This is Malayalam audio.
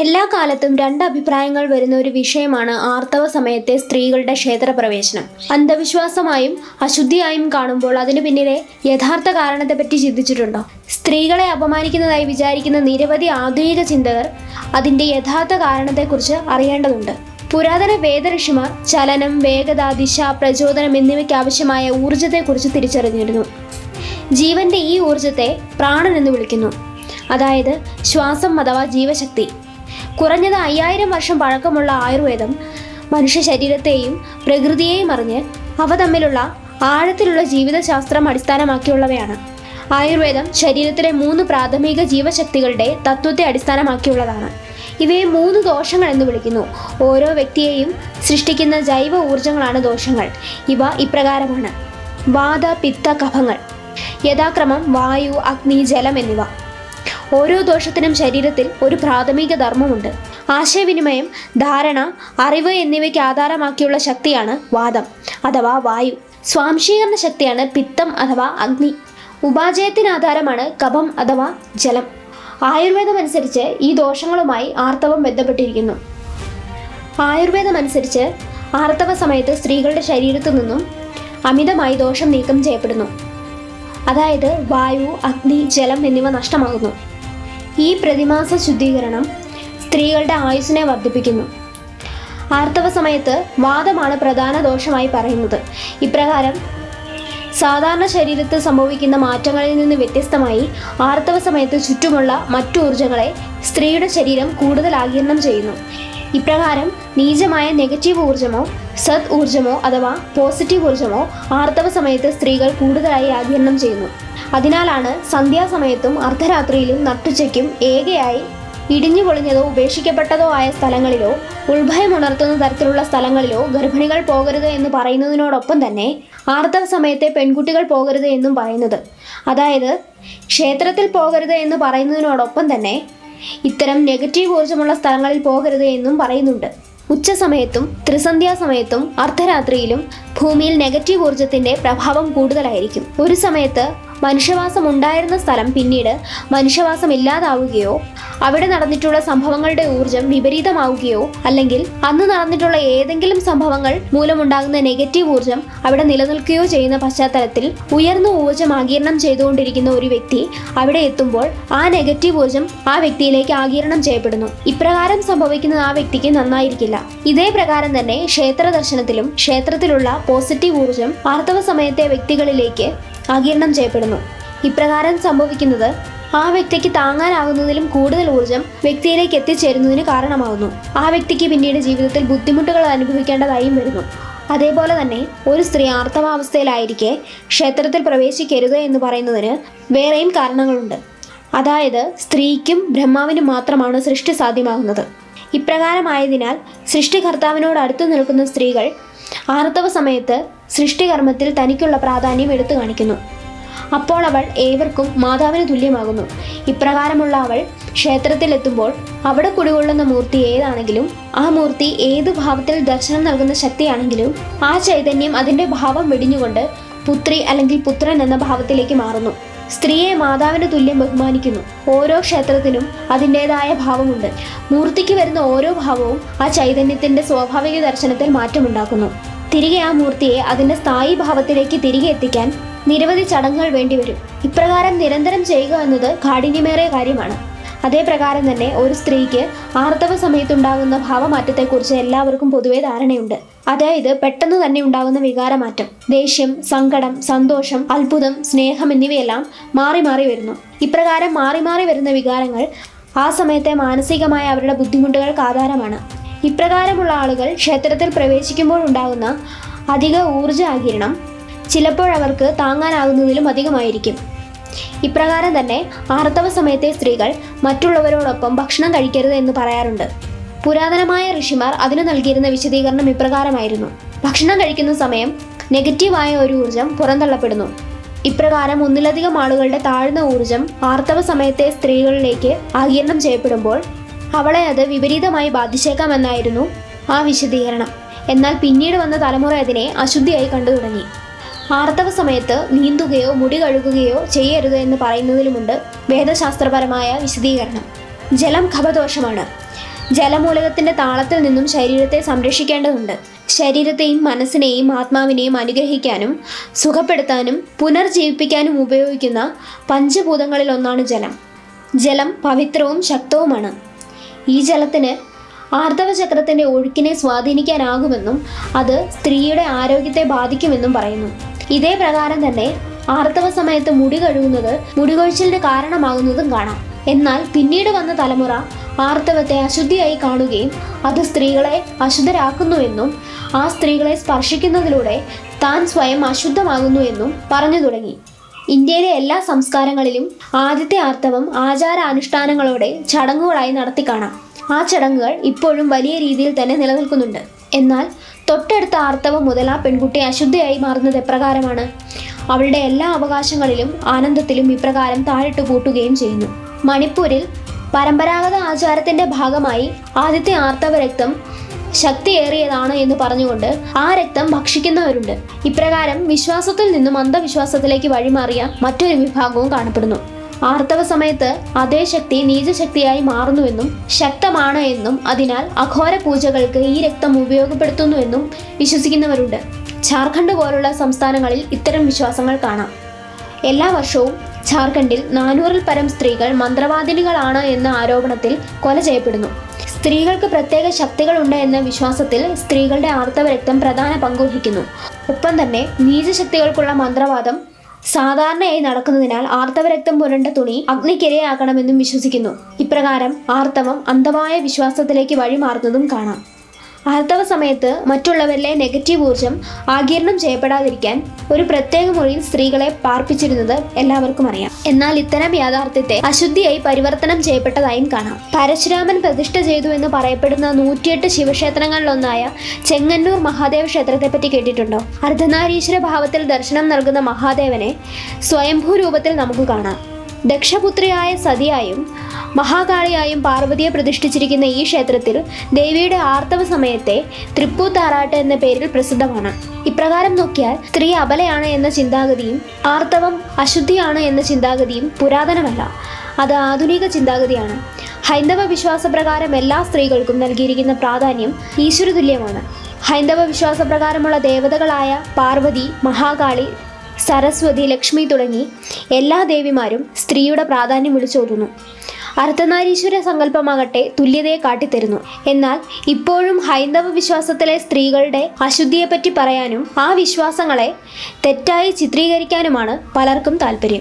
എല്ലാ കാലത്തും രണ്ട് അഭിപ്രായങ്ങൾ വരുന്ന ഒരു വിഷയമാണ് ആർത്തവ സമയത്തെ സ്ത്രീകളുടെ ക്ഷേത്രപ്രവേശനം. അന്ധവിശ്വാസമായും അശുദ്ധിയായും കാണുമ്പോൾ അതിനു പിന്നിലെ യഥാർത്ഥ കാരണത്തെപ്പറ്റി ചിന്തിച്ചിട്ടുണ്ടോ? സ്ത്രീകളെ അപമാനിക്കുന്നതായി വിചാരിക്കുന്ന നിരവധി ആധുനിക ചിന്തകർ അതിന്റെ യഥാർത്ഥ കാരണത്തെക്കുറിച്ച് അറിയേണ്ടതുണ്ട്. പുരാതന വേദഋഷിമാർ ചലനം വേഗത ദിശ പ്രചോദനം എന്നിവയ്ക്ക് ആവശ്യമായ ഊർജത്തെക്കുറിച്ച് തിരിച്ചറിഞ്ഞിരുന്നു. ജീവന്റെ ഈ ഊർജത്തെ പ്രാണൻ എന്ന് വിളിക്കുന്നു. അതായത് ശ്വാസം അഥവാ ജീവശക്തി. കുറഞ്ഞത് അയ്യായിരം വർഷം പഴക്കമുള്ള ആയുർവേദം മനുഷ്യ ശരീരത്തെയും പ്രകൃതിയെയും അറിഞ്ഞ് അവ തമ്മിലുള്ള ആഴത്തിലുള്ള ജീവിതശാസ്ത്രം അടിസ്ഥാനമാക്കിയുള്ളവയാണ്. ആയുർവേദം ശരീരത്തിലെ മൂന്ന് പ്രാഥമിക ജീവശക്തികളുടെ തത്വത്തെ അടിസ്ഥാനമാക്കിയുള്ളതാണ്. ഇവയെ മൂന്ന് ദോഷങ്ങൾ എന്ന് വിളിക്കുന്നു. ഓരോ വ്യക്തിയെയും സൃഷ്ടിക്കുന്ന ജൈവ ഊർജങ്ങളാണ് ദോഷങ്ങൾ. ഇവ ഇപ്രകാരമാണ്. വാത പിത്ത കഫങ്ങൾ. യഥാക്രമം വായു അഗ്നി ജലം എന്നിവ. ഓരോ ദോഷത്തിനും ശരീരത്തിൽ ഒരു പ്രാഥമിക ധർമ്മമുണ്ട്. ആശയവിനിമയം ധാരണ അറിവ് എന്നിവയ്ക്ക് ആധാരമാക്കിയുള്ള ശക്തിയാണ് വാദം അഥവാ വായു. സ്വാംശീകരണ ശക്തിയാണ് പിത്തം അഥവാ അഗ്നി. ഉപാജയത്തിന് ആധാരമാണ് കഫം അഥവാ ജലം. ആയുർവേദം അനുസരിച്ച് ഈ ദോഷങ്ങളുമായി ആർത്തവം ബന്ധപ്പെട്ടിരിക്കുന്നു. ആയുർവേദം അനുസരിച്ച് ആർത്തവ സമയത്ത് സ്ത്രീകളുടെ ശരീരത്തു നിന്നും അമിതമായി ദോഷം നീക്കം ചെയ്യപ്പെടുന്നു. അതായത് വായു അഗ്നി ജലം എന്നിവ നഷ്ടമാകുന്നു. ഈ പ്രതിമാസ ശുദ്ധീകരണം സ്ത്രീകളുടെ ആയുസ്സിനെ വർദ്ധിപ്പിക്കുന്നു. ആർത്തവ സമയത്ത് വാദമാണ് പ്രധാന ദോഷമായി പറയുന്നത്. ഇപ്രകാരം സാധാരണ ശരീരത്തിൽ സംഭവിക്കുന്ന മാറ്റങ്ങളിൽ നിന്ന് വ്യത്യസ്തമായി ആർത്തവ സമയത്ത് ചുറ്റുമുള്ള മറ്റു ഊർജങ്ങളെ സ്ത്രീയുടെ ശരീരം കൂടുതൽ ആഗിരണം ചെയ്യുന്നു. ഇപ്രകാരം നീചമായ നെഗറ്റീവ് ഊർജമോ സത് ഊർജമോ അഥവാ പോസിറ്റീവ് ഊർജമോ ആർത്തവ സമയത്ത് സ്ത്രീകൾ കൂടുതലായി ആഗിരണം ചെയ്യുന്നു. അതിനാലാണ് സന്ധ്യാസമയത്തും അർദ്ധരാത്രിയിലും നട്ടുച്ചയ്ക്കും ഏകയായി ഇടിഞ്ഞു പൊളിഞ്ഞതോ ഉപേക്ഷിക്കപ്പെട്ടതോ ആയ സ്ഥലങ്ങളിലോ ഉത്ഭയമുണർത്തുന്ന തരത്തിലുള്ള സ്ഥലങ്ങളിലോ ഗർഭിണികൾ പോകരുത് എന്ന് പറയുന്നതിനോടൊപ്പം തന്നെ ആർത്തവ സമയത്തെ പെൺകുട്ടികൾ പോകരുത് എന്നും പറയുന്നത്. അതായത് ക്ഷേത്രത്തിൽ പോകരുത് എന്ന് പറയുന്നതിനോടൊപ്പം തന്നെ ഇത്തരം നെഗറ്റീവ് ഊർജമുള്ള സ്ഥലങ്ങളിൽ പോകരുത് എന്നും പറയുന്നുണ്ട്. ഉച്ചസമയത്തും ത്രിസന്ധ്യാസമയത്തും അർദ്ധരാത്രിയിലും ഭൂമിയിൽ നെഗറ്റീവ് ഊർജത്തിന്റെ പ്രഭാവം കൂടുതലായിരിക്കും. ഒരു സമയത്ത് മനുഷ്യവാസം ഉണ്ടായിരുന്ന സ്ഥലം പിന്നീട് മനുഷ്യവാസം ഇല്ലാതാവുകയോ അവിടെ നടന്നിട്ടുള്ള സംഭവങ്ങളുടെ ഊർജം വിപരീതമാവുകയോ അല്ലെങ്കിൽ അന്ന് നടന്നിട്ടുള്ള ഏതെങ്കിലും സംഭവങ്ങൾ മൂലമുണ്ടാകുന്ന നെഗറ്റീവ് ഊർജം അവിടെ നിലനിൽക്കുകയോ ചെയ്യുന്ന പശ്ചാത്തലത്തിൽ ഉയർന്ന ഊർജം ആകിരണം ചെയ്തുകൊണ്ടിരിക്കുന്ന ഒരു വ്യക്തി അവിടെ എത്തുമ്പോൾ ആ നെഗറ്റീവ് ഊർജം ആ വ്യക്തിയിലേക്ക് ആകിരണം ചെയ്യപ്പെടുന്നു. ഇപ്രകാരം സംഭവിക്കുന്നത് ആ വ്യക്തിക്ക് നന്നായിരിക്കില്ല. ഇതേ പ്രകാരം തന്നെ ക്ഷേത്ര ദർശനത്തിലും ക്ഷേത്രത്തിലുള്ള പോസിറ്റീവ് ഊർജം ആർത്തവ സമയത്തെ വ്യക്തികളിലേക്ക് ആഗിരണം ചെയ്യപ്പെടുന്നു. ഇപ്രകാരം സംഭവിക്കുന്നത് ആ വ്യക്തിക്ക് താങ്ങാനാകുന്നതിലും കൂടുതൽ ഊർജം വ്യക്തിയിലേക്ക് എത്തിച്ചേരുന്നതിന് കാരണമാകുന്നു. ആ വ്യക്തിക്ക് പിന്നീട് ജീവിതത്തിൽ ബുദ്ധിമുട്ടുകൾ അനുഭവിക്കേണ്ടതായും വരുന്നു. അതേപോലെ തന്നെ ഒരു സ്ത്രീ ആർത്തവാവസ്ഥയിലായിരിക്കെ ക്ഷേത്രത്തിൽ പ്രവേശിക്കരുത് എന്ന് പറയുന്നതിന് വേറെയും കാരണങ്ങളുണ്ട്. അതായത് സ്ത്രീക്കും ബ്രഹ്മാവിനും മാത്രമാണ് സൃഷ്ടി സാധ്യമാകുന്നത്. ഇപ്രകാരമായതിനാൽ സൃഷ്ടികർത്താവിനോട് അടുത്തു നിൽക്കുന്ന സ്ത്രീകൾ ആർത്തവ സമയത്ത് സൃഷ്ടികർമ്മത്തിൽ തനിക്കുള്ള പ്രാധാന്യം എടുത്തു കാണിക്കുന്നു. അപ്പോൾ അവൾ ഏവർക്കും മാതാവിന് തുല്യമാകുന്നു. ഇപ്രകാരമുള്ള അവൾ ക്ഷേത്രത്തിലെത്തുമ്പോൾ അവിടെ കുടികൊള്ളുന്ന മൂർത്തി ഏതാണെങ്കിലും ആ മൂർത്തി ഏത് ഭാവത്തിൽ ദർശനം നൽകുന്ന ശക്തിയാണെങ്കിലും ആ ചൈതന്യം അതിന്റെ ഭാവം വെടിഞ്ഞുകൊണ്ട് പുത്രി അല്ലെങ്കിൽ പുത്രൻ എന്ന ഭാവത്തിലേക്ക് മാറുന്നു. സ്ത്രീയെ മാതാവിന് തുല്യം ബഹുമാനിക്കുന്നു. ഓരോ ക്ഷേത്രത്തിനും അതിന്റെതായ ഭാവമുണ്ട്. മൂർത്തിക്ക് വരുന്ന ഓരോ ഭാവവും ആ ചൈതന്യത്തിന്റെ സ്വാഭാവിക ദർശനത്തിൽ മാറ്റമുണ്ടാക്കുന്നു. തിരികെ ആ മൂർത്തിയെ അതിന്റെ സ്ഥായി ഭാവത്തിലേക്ക് തിരികെ എത്തിക്കാൻ നിരവധി ചടങ്ങുകൾ വേണ്ടിവരും ഇപ്രകാരം നിരന്തരം ചെയ്യുക എന്നത് കാഠിന്യമേറിയ കാര്യമാണ്. അതേ പ്രകാരം തന്നെ ഒരു സ്ത്രീക്ക് ആർത്തവ സമയത്തുണ്ടാകുന്ന ഭാവമാറ്റത്തെക്കുറിച്ച് എല്ലാവർക്കും പൊതുവെ ധാരണയുണ്ട്. അതായത് പെട്ടെന്ന് തന്നെ ഉണ്ടാകുന്ന വികാരമാറ്റം ദേഷ്യം സങ്കടം സന്തോഷം അത്ഭുതം സ്നേഹം എന്നിവയെല്ലാം മാറി മാറി വരുന്നു. ഇപ്രകാരം മാറി മാറി വരുന്ന വികാരങ്ങൾ ആ സമയത്തെ മാനസികമായ അവരുടെ ബുദ്ധിമുട്ടുകൾക്ക് ആധാരമാണ്. ഇപ്രകാരമുള്ള ആളുകൾ ക്ഷേത്രത്തിൽ പ്രവേശിക്കുമ്പോൾ ഉണ്ടാകുന്ന അധിക ഊർജ ആകിരണം ചിലപ്പോഴവർക്ക് താങ്ങാനാകുന്നതിലും അധികമായിരിക്കും. ഇപ്രകാരം തന്നെ ആർത്തവ സമയത്തെ സ്ത്രീകൾ മറ്റുള്ളവരോടൊപ്പം ഭക്ഷണം കഴിക്കരുത് എന്ന് പറയാറുണ്ട്. പുരാതനമായ ഋഷിമാർ അതിന് നൽകിയിരുന്ന വിശദീകരണം ഇപ്രകാരമായിരുന്നു. ഭക്ഷണം കഴിക്കുന്ന സമയം നെഗറ്റീവായ ഒരു ഊർജം പുറന്തള്ളപ്പെടുന്നു. ഇപ്രകാരം ഒന്നിലധികം ആളുകളുടെ താഴ്ന്ന ഊർജം ആർത്തവ സമയത്തെ സ്ത്രീകളിലേക്ക് ആകിരണം ചെയ്യപ്പെടുമ്പോൾ അവളെ അത് വിപരീതമായി ബാധിച്ചേക്കാമെന്നായിരുന്നു ആ വിശദീകരണം. എന്നാൽ പിന്നീട് വന്ന തലമുറ അതിനെ അശുദ്ധിയായി കണ്ടു തുടങ്ങി. ആർത്തവ സമയത്ത് നീന്തുകയോ മുടി കഴുകുകയോ ചെയ്യരുത് എന്ന് പറയുന്നതിലുമുണ്ട് വേദശാസ്ത്രപരമായ വിശദീകരണം. ജലം ഖപദോഷമാണ് ജലമൂലകത്തിന്റെ താളത്തിൽ നിന്നും ശരീരത്തെ സംരക്ഷിക്കേണ്ടതുണ്ട്. ശരീരത്തെയും മനസ്സിനെയും ആത്മാവിനെയും അനുഗ്രഹിക്കാനും സുഖപ്പെടുത്താനും പുനർജീവിപ്പിക്കാനും ഉപയോഗിക്കുന്ന പഞ്ചഭൂതങ്ങളിൽ ഒന്നാണ് ജലം. ജലം പവിത്രവും ശക്തവുമാണ്. ഈ ജലത്തിന് ആർത്തവചക്രത്തിന്റെ ഒഴുക്കിനെ സ്വാധീനിക്കാനാകുമെന്നും അത് സ്ത്രീയുടെ ആരോഗ്യത്തെ ബാധിക്കുമെന്നും പറയുന്നു. ഇതേ പ്രകാരം തന്നെ ആർത്തവ സമയത്ത് മുടി കഴുകുന്നത് മുടികൊഴിച്ചിലിന് കാരണമാകുന്നതും കാണാം. എന്നാൽ പിന്നീട് വന്ന തലമുറ ആർത്തവത്തെ അശുദ്ധിയായി കാണുകയും അത് സ്ത്രീകളെ അശുദ്ധരാക്കുന്നുവെന്നും ആ സ്ത്രീകളെ സ്പർശിക്കുന്നതിലൂടെ താൻ സ്വയം അശുദ്ധമാകുന്നു എന്നും പറഞ്ഞു തുടങ്ങി. ഇന്ത്യയിലെ എല്ലാ സംസ്കാരങ്ങളിലും ആദ്യത്തെ ആർത്തവം ആചാര അനുഷ്ഠാനങ്ങളോടെ ചടങ്ങുകളായി നടത്തി കാണാം. ആ ചടങ്ങുകൾ ഇപ്പോഴും വലിയ രീതിയിൽ തന്നെ നിലനിൽക്കുന്നുണ്ട്. എന്നാൽ തൊട്ടടുത്ത ആർത്തവം മുതൽ ആ പെൺകുട്ടി അശുദ്ധയായി മാറുന്നത് എപ്രകാരമാണ്? അവളുടെ എല്ലാ അവകാശങ്ങളിലും ആനന്ദത്തിലും ഇപ്രകാരം താഴിട്ട് കൂട്ടുകയും ചെയ്യുന്നു. മണിപ്പൂരിൽ പരമ്പരാഗത ആചാരത്തിന്റെ ഭാഗമായി ആദ്യത്തെ ആർത്തവ രക്തം ശക്തിയേറിയതാണ് എന്ന് പറഞ്ഞുകൊണ്ട് ആ രക്തം ഭക്ഷിക്കുന്നവരുണ്ട്. ഇപ്രകാരം വിശ്വാസത്തിൽ നിന്നും അന്ധവിശ്വാസത്തിലേക്ക് വഴിമാറിയ മറ്റൊരു വിഭാഗവും കാണപ്പെടുന്നു. ആർത്തവ സമയത്ത് അതേ ശക്തി നീചശക്തിയായി മാറുന്നുവെന്നും ശക്തമാണ് എന്നും അതിനാൽ അഘോര പൂജകൾക്ക് ഈ രക്തം ഉപയോഗപ്പെടുത്തുന്നുവെന്നും വിശ്വസിക്കുന്നവരുണ്ട്. ജാർഖണ്ഡ് പോലുള്ള സംസ്ഥാനങ്ങളിൽ ഇത്തരം വിശ്വാസങ്ങൾ കാണാം. എല്ലാ വർഷവും ജാർഖണ്ഡിൽ നാനൂറിൽ പരം സ്ത്രീകൾ മന്ത്രവാദിനികളാണ് എന്ന ആരോപണത്തിൽ കൊല ചെയ്യപ്പെടുന്നു. സ്ത്രീകൾക്ക് പ്രത്യേക ശക്തികളുണ്ട് എന്ന വിശ്വാസത്തിൽ സ്ത്രീകളുടെ ആർത്തവരക്തം പ്രധാന പങ്കുവഹിക്കുന്നു ഒപ്പം തന്നെ നീചശക്തികൾക്കുള്ള മന്ത്രവാദം സാധാരണയായി നടക്കുന്നതിനാൽ ആർത്തവരക്തം പുരണ്ട തുണി അഗ്നിക്കിരയാക്കണമെന്നും വിശ്വസിക്കുന്നു. ഇപ്രകാരം ആർത്തവം അന്ധമായ വിശ്വാസത്തിലേക്ക് വഴിമാറുന്നതും കാണാം. ആർത്തവ സമയത്ത് മറ്റുള്ളവരിലെ നെഗറ്റീവ് ഊർജം ആകിരണം ചെയ്യപ്പെടാതിരിക്കാൻ ഒരു പ്രത്യേക മുറിയിൽ സ്ത്രീകളെ പാർപ്പിച്ചിരുന്നത് എല്ലാവർക്കും അറിയാം. എന്നാൽ ഇത്തരം യാഥാർത്ഥ്യത്തെ അശുദ്ധിയായി പരിവർത്തനം ചെയ്യപ്പെട്ടതായും കാണാം. പരശുരാമൻ പ്രതിഷ്ഠ ചെയ്തു എന്ന് പറയപ്പെടുന്ന നൂറ്റിയെട്ട് ശിവക്ഷേത്രങ്ങളിലൊന്നായ ചെങ്ങന്നൂർ മഹാദേവ ക്ഷേത്രത്തെ പറ്റി കേട്ടിട്ടുണ്ടോ? അർദ്ധനാരീശ്വര ഭാവത്തിൽ ദർശനം നൽകുന്ന മഹാദേവനെ സ്വയംഭൂ രൂപത്തിൽ നമുക്ക് കാണാം. ദക്ഷപുത്രിയായ സതിയായും മഹാകാളിയായും പാർവതിയെ പ്രതിഷ്ഠിച്ചിരിക്കുന്ന ഈ ക്ഷേത്രത്തിൽ ദേവിയുടെ ആർത്തവ സമയത്തെ തൃപ്പൂത്താറാട്ട് എന്ന പേരിൽ പ്രസിദ്ധമാണ്. ഇപ്രകാരം നോക്കിയാൽ സ്ത്രീ അബലയാണ് എന്ന ചിന്താഗതിയും ആർത്തവം അശുദ്ധിയാണ് എന്ന ചിന്താഗതിയും പുരാതനമല്ല. അത് ആധുനിക ചിന്താഗതിയാണ്. ഹൈന്ദവ വിശ്വാസപ്രകാരം എല്ലാ സ്ത്രീകൾക്കും നൽകിയിരിക്കുന്ന പ്രാധാന്യം ഈശ്വരതുല്യമാണ്. ഹൈന്ദവ വിശ്വാസപ്രകാരമുള്ള ദേവതകളായ പാർവതി മഹാകാളി സരസ്വതി ലക്ഷ്മി തുടങ്ങി എല്ലാ ദേവിമാരും സ്ത്രീയുടെ പ്രാധാന്യം വിളിച്ചോതുന്നു അർദ്ധനാരീശ്വര സങ്കല്പമാകട്ടെ തുല്യതയെ കാട്ടിത്തരുന്നു. എന്നാൽ ഇപ്പോഴും ഹൈന്ദവ വിശ്വാസത്തിലെ സ്ത്രീകളുടെ അശുദ്ധിയെപ്പറ്റി പറയാനും ആ വിശ്വാസങ്ങളെ തെറ്റായി ചിത്രീകരിക്കാനുമാണ് പലർക്കും താല്പര്യം